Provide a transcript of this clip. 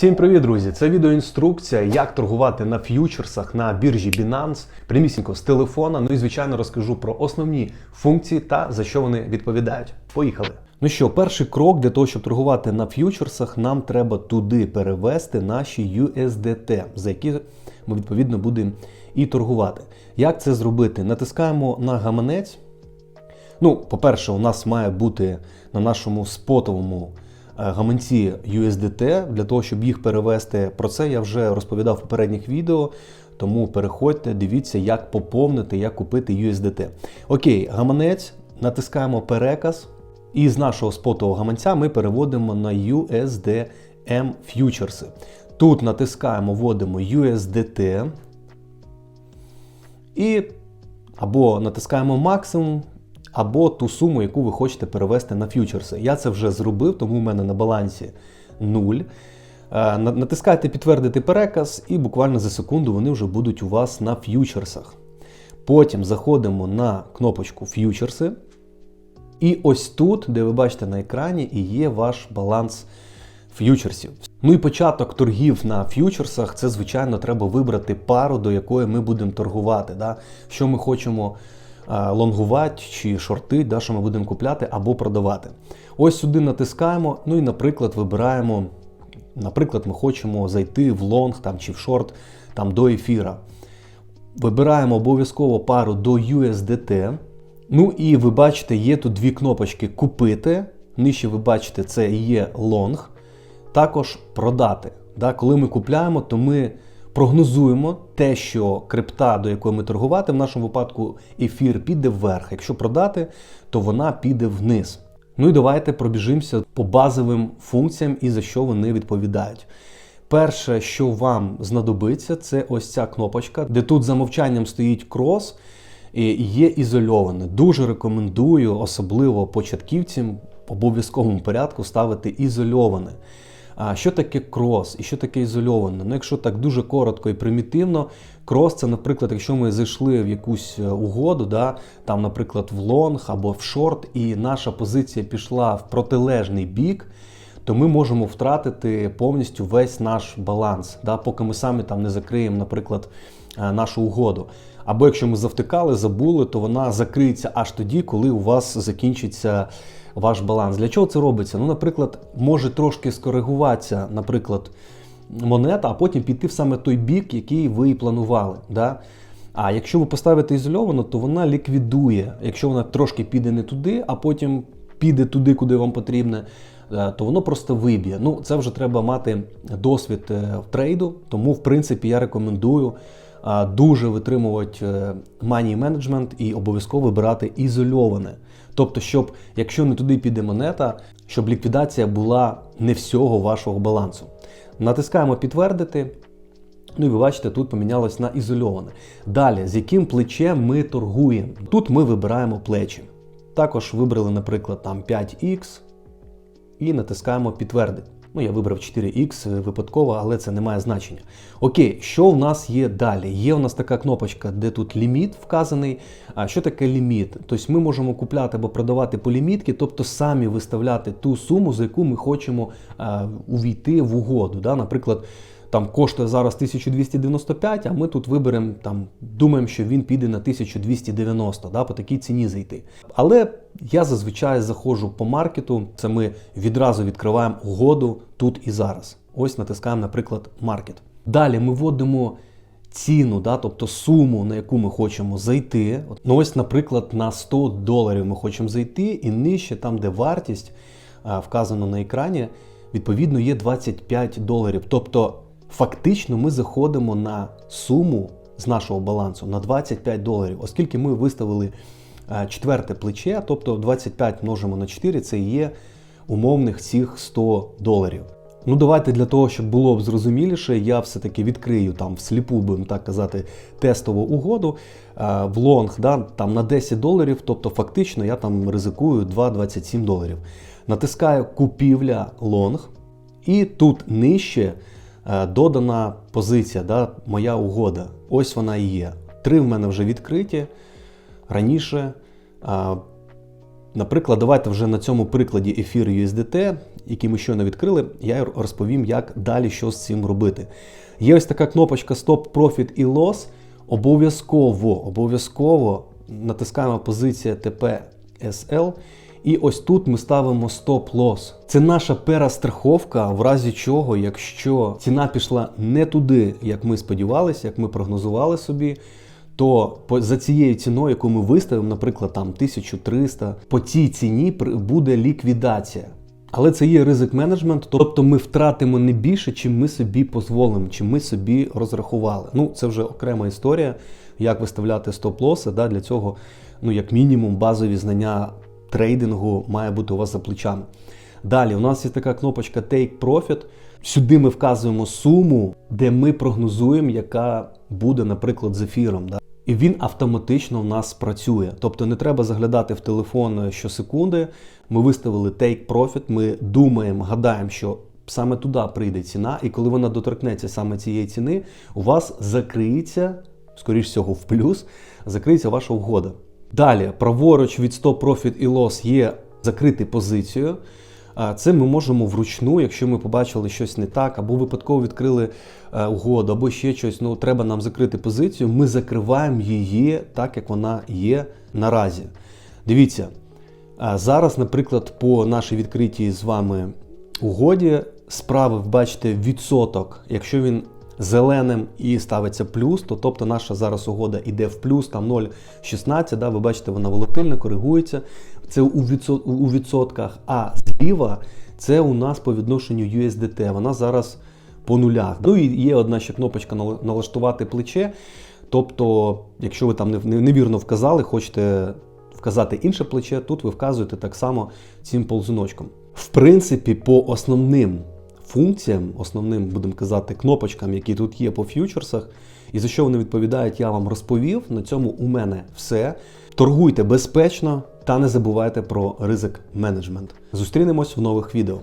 Всім привіт, друзі! Це відеоінструкція, як торгувати на ф'ючерсах на біржі Binance, прямісінько з телефона. Ну і звичайно розкажу про основні функції та за що вони відповідають. Поїхали! Ну що, перший крок для того, щоб торгувати на ф'ючерсах, нам треба туди перевести наші USDT, за які ми відповідно будемо і торгувати. Як це зробити? Натискаємо на гаманець. Ну, по-перше, у нас має бути на нашому спотовому гаманці USDT для того, щоб їх перевести. Про це я вже розповідав в попередніх відео. Тому переходьте, дивіться, як поповнити, як купити USDT. Окей, гаманець, натискаємо переказ, і з нашого спотового гаманця ми переводимо на USDM фьючерси. Тут натискаємо, вводимо USDT. І або натискаємо максимум, або ту суму, яку ви хочете перевести на ф'ючерси. Я це вже зробив, тому в мене на балансі 0. Е, Натискайте підтвердити переказ, і буквально за секунду вони вже будуть у вас на ф'ючерсах. Потім заходимо на кнопочку ф'ючерси. І ось тут, де ви бачите на екрані, і є ваш баланс ф'ючерсів. Ну і початок торгів на ф'ючерсах це, звичайно, треба вибрати пару, до якої ми будемо торгувати. Да? Що ми хочемо лонгувати чи шорти, да, що ми будемо купляти або продавати. Ось сюди натискаємо, ну і, наприклад, вибираємо. Наприклад, ми хочемо зайти в лонг там, чи в шорт там, до ефіра. Вибираємо обов'язково пару до USDT. Ну і ви бачите, є тут дві кнопочки Купити. Нижче ви бачите, це є лонг. Також продати. Да, коли ми купляємо, то ми прогнозуємо те, що крипта, до якої ми торгувати, в нашому випадку ефір піде вверх. Якщо продати, то вона піде вниз. Ну і давайте пробіжимося по базовим функціям і за що вони відповідають. Перше, що вам знадобиться, це ось ця кнопочка, де тут за мовчанням стоїть крос і є ізольоване. Дуже рекомендую, особливо початківцям, в обов'язковому порядку ставити ізольоване. А що таке крос і що таке ізольоване? Ну, якщо так дуже коротко і примітивно, крос це, наприклад, якщо ми зайшли в якусь е, угоду, да, там, наприклад, в лонг або в шорт, і наша позиція пішла в протилежний бік, то ми можемо втратити повністю весь наш баланс, да, поки ми самі там не закриємо, наприклад, е, нашу угоду. Або якщо ми завтикали, забули, то вона закриється аж тоді, коли у вас закінчиться ваш баланс. Для чого це робиться? Ну, наприклад, може трошки скоригуватися, наприклад, монета, а потім піти в саме той бік, який ви і планували. Да? А якщо ви поставите ізольовано, то вона ліквідує. Якщо вона трошки піде не туди, а потім піде туди, куди вам потрібно, то воно просто виб'є. Ну, це вже треба мати досвід е, в трейду, тому, в принципі, я рекомендую дуже витримувати мані менеджмент і обов'язково вибирати ізольоване. Тобто, щоб якщо не туди піде монета, щоб ліквідація була не всього вашого балансу. Натискаємо підтвердити. Ну і ви бачите, тут помінялось на ізольоване. Далі, з яким плечем ми торгуємо? Тут ми вибираємо плечі. Також вибрали, наприклад, там 5X і натискаємо підтвердити. Ну, я вибрав 4X випадково, але це не має значення. Окей, що в нас є далі? Є у нас така кнопочка, де тут ліміт вказаний. А що таке ліміт? Тобто ми можемо купляти або продавати по лімітки, тобто самі виставляти ту суму, за яку ми хочемо а, увійти в угоду. Да? Наприклад, там коштує зараз 1295, а ми тут виберемо, там, думаємо, що він піде на 1290, да, по такій ціні зайти. Але я зазвичай заходжу по маркету, це ми відразу відкриваємо угоду тут і зараз. Ось натискаємо, наприклад, маркет. Далі ми вводимо ціну, да, тобто суму, на яку ми хочемо зайти. Ну ось, наприклад, на 100 доларів ми хочемо зайти, і нижче, там, де вартість вказано на екрані, відповідно є 25 доларів. Тобто, фактично, ми заходимо на суму з нашого балансу на 25 доларів, оскільки ми виставили е, четверте плече, тобто 25 множимо на 4, це є умовних цих 100 доларів. Ну, давайте для того, щоб було б зрозуміліше, я все-таки відкрию там всліпу, будемо так казати, тестову угоду е, в лонг да, там на 10 доларів, тобто фактично я там ризикую 2,27 доларів. Натискаю купівля лонг, і тут нижче додана позиція, да, моя угода. Ось вона і є. Три в мене вже відкриті. Раніше, е, наприклад, давайте вже на цьому прикладі ефір USDT. який ми щойно відкрили, я розповім, як далі що з цим робити. Є ось така кнопочка Stop Profit і Loss. Обов'язково, обов'язково натискаємо позиція TPSL. І ось тут ми ставимо стоп-лос. Це наша перестраховка, в разі чого, якщо ціна пішла не туди, як ми сподівалися, як ми прогнозували собі, то за цією ціною, яку ми виставимо, наприклад, там 1300, по цій ціні буде ліквідація. Але це є ризик менеджмент, тобто ми втратимо не більше, чим ми собі дозволимо, чим ми собі розрахували. Ну, це вже окрема історія, як виставляти стоп-лоси. Да, для цього, ну, як мінімум, базові знання трейдингу має бути у вас за плечами. Далі, у нас є така кнопочка Take Profit. Сюди ми вказуємо суму, де ми прогнозуємо, яка буде, наприклад, з ефіром. Да? І він автоматично в нас працює. Тобто не треба заглядати в телефон щосекунди. Ми виставили Take Profit, ми думаємо, гадаємо, що саме туди прийде ціна, і коли вона доторкнеться саме цієї ціни, у вас закриється, скоріш всього, в плюс, закриється ваша угода. Далі, праворуч від Stop Profit і Loss є закрити позицію. Це ми можемо вручну, якщо ми побачили щось не так, або випадково відкрили е, угоду, або ще щось. Ну треба нам закрити позицію. Ми закриваємо її так, як вона є наразі. Дивіться, зараз, наприклад, по нашій відкритій з вами угоді справи ви бачите відсоток. Якщо він зеленим і ставиться плюс, то тобто наша зараз угода йде в плюс, там 0,16, да, ви бачите, вона волатильна, коригується. Це у, відсот, у відсотках. А зліва це у нас по відношенню USDT. Вона зараз по нулях. Ну і є одна ще кнопочка налаштувати плече. Тобто, якщо ви там не- не- невірно вказали, хочете вказати інше плече, тут ви вказуєте так само цим ползуночком. В принципі, по основним функціям, основним, будемо казати, кнопочкам, які тут є по ф'ючерсах, і за що вони відповідають, я вам розповів. На цьому у мене все. Торгуйте безпечно та не забувайте про ризик менеджмент. Зустрінемось в нових відео.